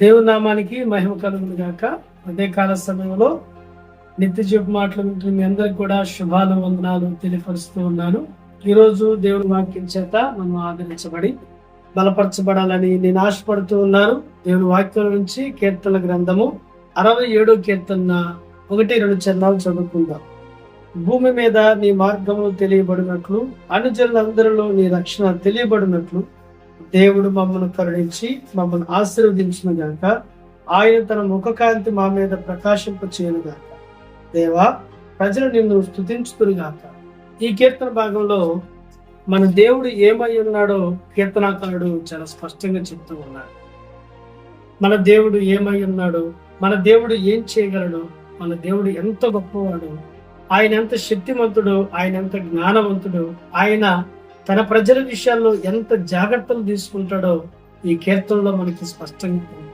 దేవుని నామానికి మహిమ కలుగును గాక. అదే కాల సమయంలో నిత్య చెప్పు మాటలు వింటున్న మీ అందరికి కూడా శుభాలు వందనాలు తెలియపరుస్తూ ఉన్నాను. ఈరోజు దేవుని వాక్యం చేత మనం ఆదరించబడి బలపరచబడాలని నేను ఆశపడుతూ ఉన్నాను. దేవుని వాక్యం నుంచి కీర్తన గ్రంథము అరవై ఏడో కీర్తన ఒకటి రెండు చరణాలు చదువుకుందాం. భూమి మీద నీ మార్గము తెలియబడినట్లు అనుజనులందరిలో నీ రక్షణ తెలియబడినట్లు దేవుడు మమ్మల్ని కరుణించి మమ్మల్ని ఆశీర్వదించిన గాక ఆయన తన ముఖకాంతి మా మీద ప్రకాశింప చేయను గాక దేవా ప్రజలు నిన్ను స్థుతించుతురు గాక. ఈ కీర్తన భాగంలో మన దేవుడు ఏమై ఉన్నాడో కీర్తనాకారుడు చాలా స్పష్టంగా చెప్తూ ఉన్నాడు మన దేవుడు ఏమై ఉన్నాడు మన దేవుడు ఏం చేయగలడు మన దేవుడు ఎంత గొప్పవాడు ఆయన ఎంత శక్తిమంతుడు ఆయన ఎంత జ్ఞానవంతుడు ఆయన తన ప్రజల విషయాల్లో ఎంత జాగ్రత్తలు తీసుకుంటాడో ఈ కీర్తనలో మనకి స్పష్టంగా ఉంది.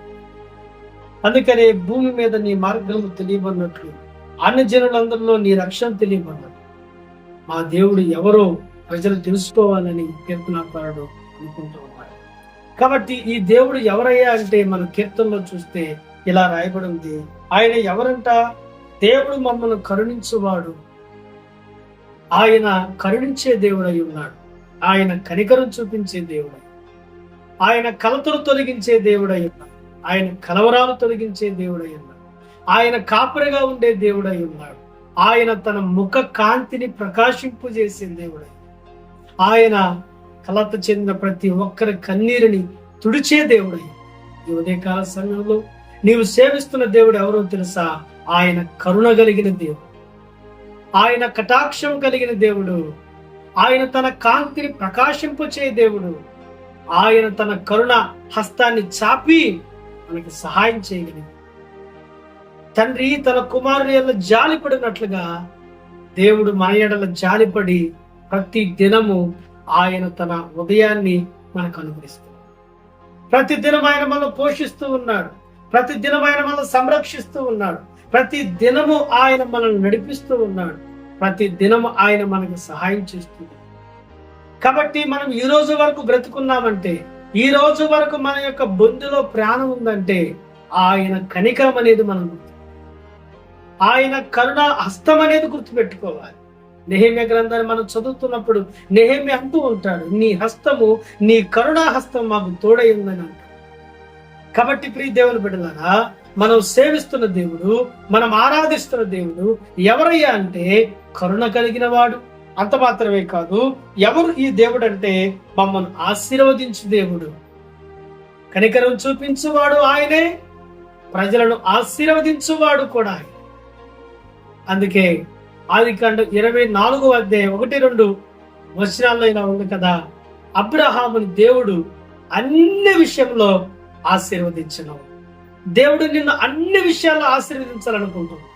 అందుకనే భూమి మీద నీ మార్గము తెలియబడినట్లు అన్న జనులందరిలో నీ రక్షణ తెలియబడినట్లు మా దేవుడు ఎవరో ప్రజలు తెలుసుకోవాలని కీర్తనాకారుడు అనుకుంటూ ఉన్నాడు కాబట్టి ఈ దేవుడు ఎవరయ్యా అంటే మన కీర్తనలో చూస్తే ఇలా రాయబడి ఉంది. ఆయన ఎవరంట? దేవుడు మమ్మల్ని కరుణించువాడు. ఆయన కరుణించే దేవుడై ఉన్నాడు. ఆయన కనికరం చూపించే దేవుడై. ఆయన కలతలు తొలగించే దేవుడై ఉన్నాడు. ఆయన కలవరాలు తొలగించే దేవుడై ఉన్నాడు. ఆయన కాపరిగా ఉండే దేవుడై ఉన్నాడు. ఆయన తన ముఖ కాంతిని ప్రకాశింపు చేసే దేవుడై. ఆయన కలత చెందిన ప్రతి ఒక్కరి కన్నీరుని తుడిచే దేవుడై. ఈ ఉదయకాల సమయంలో నీవు సేవిస్తున్న దేవుడు ఎవరో తెలుసా? ఆయన కరుణ కలిగిన దేవుడు. ఆయన కటాక్షం కలిగిన దేవుడు. ఆయన తన కాంతిని ప్రకాశింపచే దేవుడు. ఆయన తన కరుణ హస్తాన్ని చాపి మనకి సహాయం చేయగలిగి తండ్రి తన కుమారుని ఎడల జాలిపడినట్లుగా దేవుడు మన ఎడల జాలిపడి ప్రతి దినము ఆయన తన ఉదయాన్ని మనకు అనుగ్రహిస్తాడు ప్రతి దినం ఆయన మనం పోషిస్తూ ఉన్నాడు. ప్రతి దినం ఆయన మనం సంరక్షిస్తూ ఉన్నాడు. ప్రతి దినము ఆయన మనల్ని నడిపిస్తూ ఉన్నాడు. ప్రతి దినం ఆయన మనకు సహాయం చేస్తుంది. కాబట్టి మనం ఈ రోజు వరకు బ్రతుకున్నామంటే ఈ రోజు వరకు మన యొక్క బొందులో ప్రాణం ఉందంటే ఆయన కనికరం అనేది మనం గుర్తు ఆయన కరుణ హస్తం అనేది గుర్తుపెట్టుకోవాలి. నెహమ్య గ్రంథాన్ని మనం చదువుతున్నప్పుడు నెహమ్య అంటూ ఉంటాడు నీ హస్తము నీ కరుణా హస్తం మాకు తోడై ఉందని అంటాడు. కాబట్టి ప్రియ దేవుని బిడ్డలారా మనం సేవిస్తున్న దేవుడు మనం ఆరాధిస్తున్న దేవుడు ఎవరయ్యా అంటే కరుణ కలిగిన వాడు అంత మాత్రమే కాదు ఎవరు ఈ దేవుడు అంటే మమ్మల్ని ఆశీర్వదించు దేవుడు. కనికరం చూపించువాడు ఆయనే ప్రజలను ఆశీర్వదించువాడు కూడా అందుకే ఆదికాండ ఇరవై నాలుగు అధ్యాయం ఒకటి రెండు వచనాల్లో ఇలా ఉంది కదా అబ్రహాముని దేవుడు అన్ని విషయంలో ఆశీర్వదించను. దేవుడు నిన్ను అన్ని విషయాల్లో ఆశీర్వదించాలనుకుంటున్నాడు.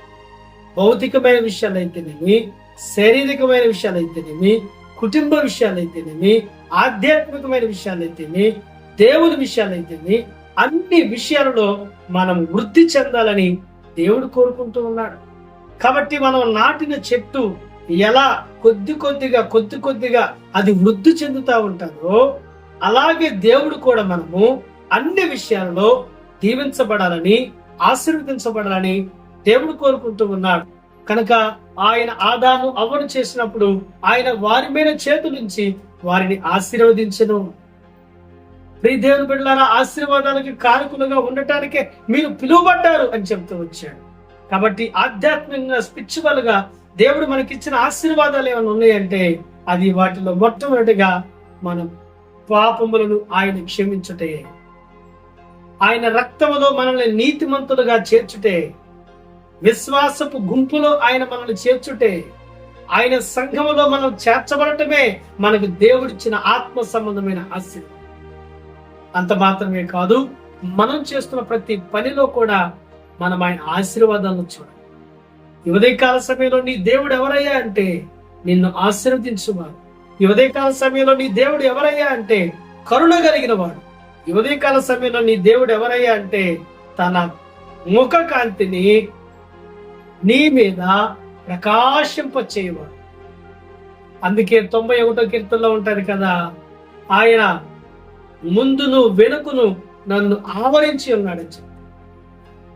భౌతికమైన విషయాలు అయితేనేమి శారీరకమైన విషయాలు అయితేనేమి కుటుంబ విషయాలు అయితేనేమి ఆధ్యాత్మికమైన విషయాలు అయితేనేమి దేవుని విషయాలు అయితేనేమి అన్ని విషయాలలో మనం వృద్ధి చెందాలని దేవుడు కోరుకుంటూ ఉన్నాడు. కాబట్టి మనం నాటిన చెట్టు ఎలా కొద్ది కొద్దిగా కొద్ది కొద్దిగా అది వృద్ధి చెందుతా ఉంటారో అలాగే దేవుడు కూడా మనము అన్ని విషయాలలో దీవించబడాలని ఆశీర్వదించబడాలని దేవుడు కోరుకుంటూ ఉన్నాడు. కనుక ఆయన ఆదాము అవ్వను చేసినప్పుడు ఆయన వారి మీద చేతు నుంచి వారిని ఆశీర్వదించను. ప్రీ దేవుని బిడ్డలారా ఆశీర్వాదాలకి కారకులుగా ఉండటానికే మీరు పిలువబడ్డారు అని చెప్తూ వచ్చాడు. కాబట్టి ఆధ్యాత్మికంగా స్పిరిచువల్గా దేవుడు మనకిచ్చిన ఆశీర్వాదాలు ఏమైనా ఉన్నాయంటే అది వాటిలో మొట్టమొదటిగా మనం పాపములను ఆయన క్షమించుటే ఆయన రక్తములో మనల్ని నీతిమంతులుగా చేర్చుటే విశ్వాసపు గుంపులో ఆయన మనల్ని చేర్చుటే ఆయన సంఘములో మనం చేర్చబడటమే మనకు దేవుడిచ్చిన ఆత్మ సంబంధమైన ఆశ. అంత మాత్రమే కాదు మనం చేస్తున్న ప్రతి పనిలో కూడా మనం ఆయన ఆశీర్వాదాలను చూడాలి. ఈ ఉదయకాల సమయంలో నీ దేవుడు ఎవరయ్యా అంటే నిన్ను ఆశీర్వదించువాడు. ఈ ఉదయకాల సమయంలో నీ దేవుడు ఎవరయ్యా అంటే కరుణ కలిగిన వాడు ఈ ఉదయకాల సమయంలో నీ దేవుడు ఎవరయ్యా అంటే తన ముఖ కాంతిని నీ మీద ప్రకాశింప చేయవాడు అందుకే తొంభై ఒకటో కీర్తనలో ఉంటది కదా ఆయన ముందును వెనుకను నన్ను ఆవరించి ఉన్నాడు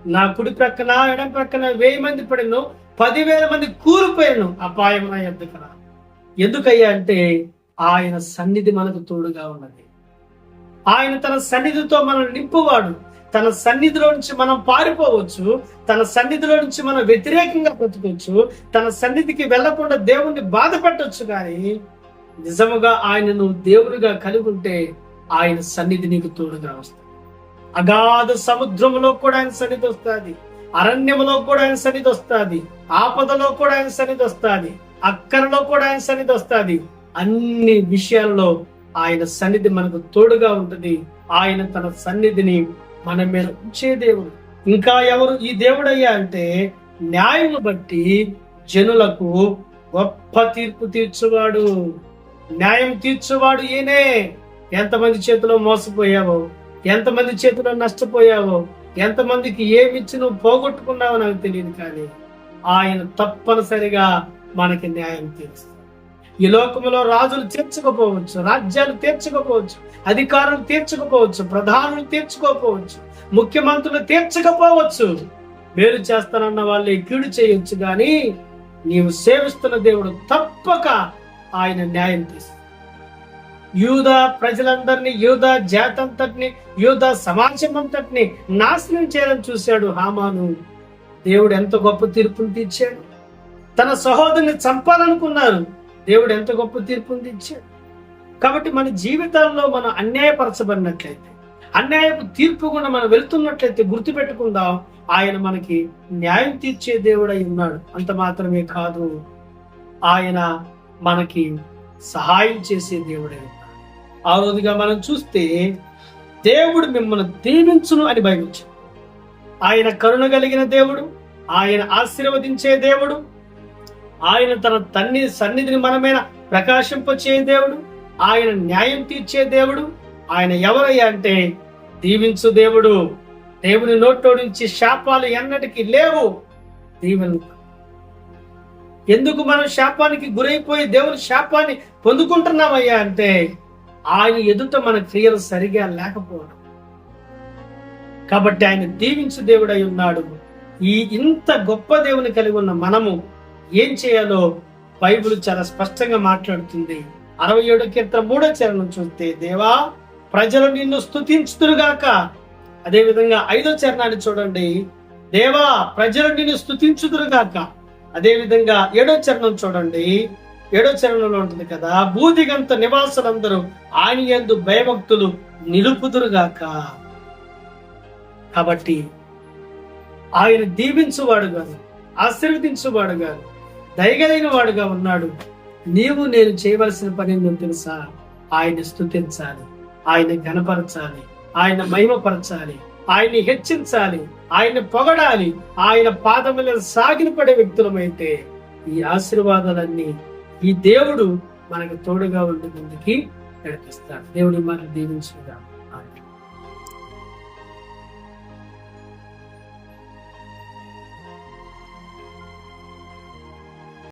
నా కుడి ప్రక్కన ఎడం ప్రక్కన వెయ్యి మంది పడిను పదివేల మంది కూలిపోయాను అపాయం నా ఎందుకు ఎందుకయ్యా అంటే ఆయన సన్నిధి మనకు తోడుగా ఉన్నది. ఆయన తన సన్నిధితో మనం నింపువాడు. తన సన్నిధిలో నుంచి మనం పారిపోవచ్చు తన సన్నిధిలో నుంచి మనం వ్యతిరేకంగా బ్రతకొచ్చు తన సన్నిధికి వెళ్ళకుండా దేవుణ్ణి బాధ పెట్టొచ్చు కానీ నిజముగా ఆయనను దేవునిగా కలిగి ఉంటే ఆయన సన్నిధి నీకు తోడుగా వస్తుంది. అగాధ సముద్రములో కూడా ఆయన సన్నిధి వస్తుంది. అరణ్యములో కూడా ఆయన సన్నిధి వస్తుంది. ఆపదలో కూడా ఆయన సన్నిధి వస్తుంది. అక్కరలో కూడా ఆయన సన్నిధి వస్తుంది. అన్ని విషయాల్లో ఆయన సన్నిధి మనకు తోడుగా ఉంటుంది. ఆయన తన సన్నిధిని మన మీద ఉంచే దేవుడు. ఇంకా ఎవరు ఈ దేవుడయ్యా అంటే న్యాయం బట్టి జనులకు గొప్ప తీర్పు తీర్చువాడు. న్యాయం తీర్చువాడు ఈయనే. ఎంతమంది చేతిలో మోసపోయావో ఎంతమంది చేతిలో నష్టపోయావో ఎంతమందికి ఏమిచ్చి నువ్వు పోగొట్టుకున్నావో నాకు తెలియదు కానీ ఆయన తప్పనిసరిగా మనకి న్యాయం తీరుస్తాడు. ఈ లోకంలో రాజులు తీర్చకపోవచ్చు రాజ్యాలు తీర్చకపోవచ్చు అధికారులు తీర్చకపోవచ్చు ప్రధానులు తీర్చుకోకపోవచ్చు ముఖ్యమంత్రులు తీర్చకపోవచ్చు. మేలు చేస్తానన్న వాళ్ళే కీడు చేయొచ్చు కానీ నీవు సేవిస్తున్న దేవుడు తప్పక ఆయన న్యాయం తీస్తాడు యూద ప్రజలందరినీ యూద జాతంతటిని యూద సమాజం అంతటిని నాశనం చేయడం చూశాడు హామాను. దేవుడు ఎంత గొప్ప తీర్పును తీర్చాడు. తన సహోదరుని చంపాలనుకున్నారు. దేవుడు ఎంత గొప్ప తీర్పు తీర్చాడు కాబట్టి మన జీవితాల్లో మనం అన్యాయపరచబడినట్లయితే అన్యాయపు తీర్పు కూడా మనం వెళ్తున్నట్లయితే గుర్తుపెట్టుకుందాం ఆయన మనకి న్యాయం తీర్చే దేవుడై ఉన్నాడు. అంత మాత్రమే కాదు ఆయన మనకి సహాయం చేసే దేవుడై ఉన్నాడు. ఆ రోజుగా మనం చూస్తే దేవుడు మిమ్మల్ని దీవించును అని భయమించాడు. ఆయన కరుణ కలిగిన దేవుడు ఆయన ఆశీర్వదించే దేవుడు ఆయన తన తన్ని సన్నిధిని మనమైన ప్రకాశింపచే దేవుడు? ఆయన న్యాయం తీర్చే దేవుడు? ఆయన ఎవరయ్యా అంటే దీవించు దేవుడు. దేవుని నోట్లో నుంచి శాపాలు ఎన్నటికీ లేవు. దీవెన ఎందుకు మనం శాపానికి గురైపోయి దేవుని శాపాన్ని పొందుకుంటున్నామయ్యా అంటే ఆయన ఎదుట మన క్రియలు సరిగా లేకపోవడం. కాబట్టి ఆయన దీవించు దేవుడై ఉన్నాడు. ఈ ఇంత గొప్ప దేవుని కలిగి ఉన్న మనము ఏం చేయాలో బైబుల్ చాలా స్పష్టంగా మాట్లాడుతుంది. అరవై ఏడు కీర్తన మూడో చరణం చూస్తే దేవా ప్రజలు నిన్ను స్తుతించుతురుగాక అదే విధంగా ఐదో చరణాన్ని చూడండి దేవా ప్రజలు నిన్ను స్తుతించుదురుగాక. అదే విధంగా ఏడో చరణం చూడండి ఏడో చరణంలో ఉంటుంది కదా భూదిగంత నివాసులందరూ ఆయన యందు భయభక్తులు నిలుపుదురుగాక. కాబట్టి ఆయన దీవించువాడు గాను ఆశీర్వదించువాడు గాను దయగలిగిన వాడుగా ఉన్నాడు. నీవు నేను చేయవలసిన పని ఏంటో తెలుసా? ఆయన స్తుతించాలి. ఆయన ఘనపరచాలి. ఆయన మహిమపరచాలి. ఆయన్ని హెచ్చించాలి. ఆయన పొగడాలి. ఆయన పాదముల సాగిలపడే వ్యక్తులమైతే ఈ ఆశీర్వాదాలన్నీ ఈ దేవుడు మనకు తోడుగా ఉండి ముందుకి నడిపిస్తాడు. దేవుడి మనం దీవించుగా